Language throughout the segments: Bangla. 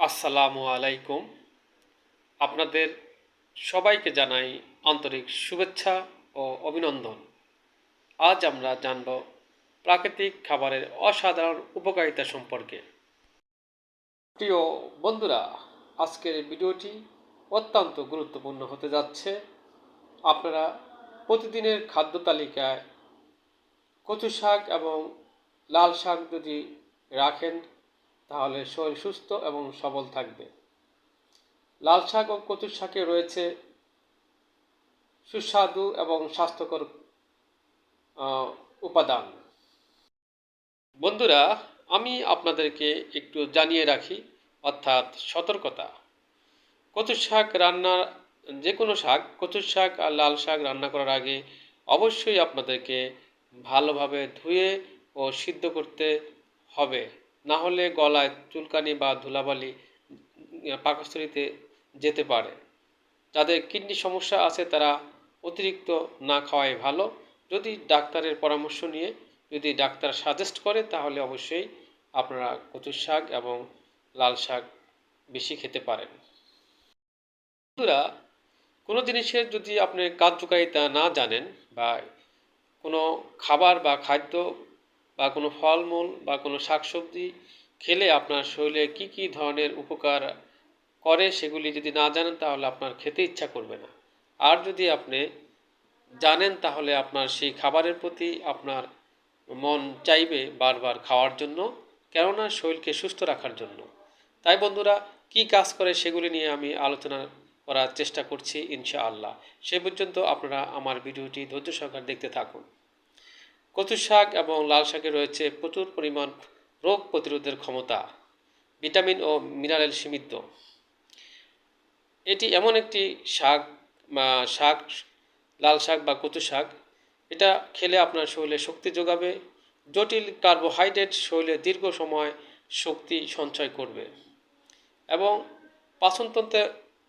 আসসালামু আলাইকুম। আপনাদের সবাইকে জানাই আন্তরিক শুভেচ্ছা ও অভিনন্দন। আজ আমরা জানব প্রাকৃতিক খাবারের অসাধারণ উপকারিতা সম্পর্কে। প্রিয় বন্ধুরা, আজকের ভিডিওটি অত্যন্ত গুরুত্বপূর্ণ হতে যাচ্ছে। আপনারা প্রতিদিনের খাদ্য তালিকায় কচু শাক এবং লাল শাক যদি রাখেন তাহলে শরীর সুস্থ এবং সবল থাকবে। লাল শাক ও কচুর শাকে রয়েছে সুস্বাদু এবং স্বাস্থ্যকর উপাদান। বন্ধুরা, আমি আপনাদেরকে একটু জানিয়ে রাখি, অর্থাৎ সতর্কতা। কচুর শাক রান্নার যে কোনো শাক, কচুর শাক আর লাল শাক রান্না করার আগে অবশ্যই আপনাদেরকে ভালোভাবে ধুয়ে ও সিদ্ধ করতে হবে। না হলে গলায় চুলকানি বা ধুলাবালি পাকস্থলিতে যেতে পারে। যাদের কিডনি সমস্যা আছে, তারা অতিরিক্ত না খাওয়াই ভালো। যদি ডাক্তারের পরামর্শ নিয়ে যদি ডাক্তার সাজেস্ট করে, তাহলে অবশ্যই আপনারা কচুর শাক এবং লাল শাক বেশি খেতে পারেন। বন্ধুরা, কোনো জিনিসের যদি আপনি কার্যকারিতা না জানেন বা কোনো খাবার বা খাদ্য বা কোনো ফলমূল বা কোনো শাকসবজি খেলে আপনার শরীরে কি কি ধরনের উপকার করে সেগুলি যদি না জানেন তাহলে আপনার খেতে ইচ্ছা করবে না। আর যদি আপনি জানেন তাহলে আপনার সেই খাবারের প্রতি আপনার মন চাইবে বারবার খাওয়ার জন্য, কেননা শরীরকে সুস্থ রাখার জন্য। তাই বন্ধুরা, কি কাজ করে সেগুলি নিয়ে আমি আলোচনা করার চেষ্টা করছি ইনশাআল্লাহ। সে পর্যন্ত আপনারা আমার ভিডিওটি ধৈর্য সহকারে দেখতে থাকুন। কচু শাক এবং লাল শাকে রয়েছে প্রচুর পরিমাণ রোগ প্রতিরোধের ক্ষমতা, ভিটামিন ও মিনারেল সমৃদ্ধ। এটি এমন একটি শাক শাক, লাল শাক বা কচু শাক। এটা খেলে আপনার শরীরে শক্তি যোগাবে, জটিল কার্বোহাইড্রেট শরীরে দীর্ঘ সময় শক্তি সঞ্চয় করবে এবং পাচনতন্ত্রে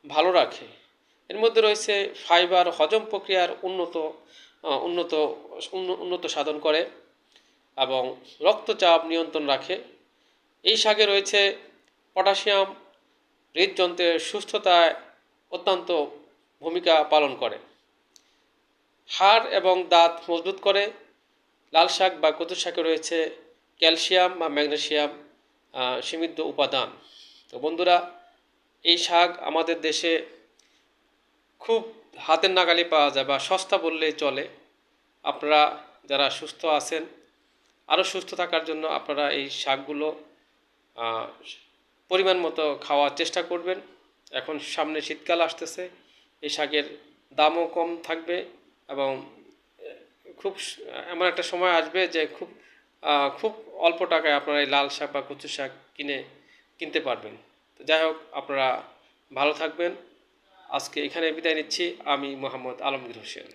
ভালো রাখে। এর মধ্যে রয়েছে ফাইবার হজম প্রক্রিয়ার উন্নত উন্নত উন্নত সাধন করে এবং রক্তচাপ নিয়ন্ত্রণ রাখে। এই শাকে রয়েছে পটাশিয়াম হৃদযন্ত্রের সুস্থতায় অত্যন্ত ভূমিকা পালন করে। হাড় এবং দাঁত মজবুত করে। লাল শাক বা কচু শাকে রয়েছে ক্যালসিয়াম বা ম্যাগনেসিয়াম আহ, সমৃদ্ধ উপাদান। তো বন্ধুরা এই শাক আমাদের দেশে খুব হাতের নাগালে পাওয়া যায় বা সস্তা বললেই চলে। আপনারা যারা সুস্থ আছেন আরও সুস্থ থাকার জন্য আপনারা এই শাকগুলো পরিমাণ মতো খাওয়ার চেষ্টা করবেন। এখন সামনে শীতকাল আসতেছে, এই শাকের দামও কম থাকবে এবং খুব এমন একটা সময় আসবে যে খুব খুব অল্প টাকায় আপনারা এই লাল শাক বা কচু শাক কিনে, কিনতে পারবেন। তো যাই হোক, আপনারা ভালো থাকবেন। আজকে এখানে বিদায় নিচ্ছি। আমি মোহাম্মদ আলমগীর হোসেন।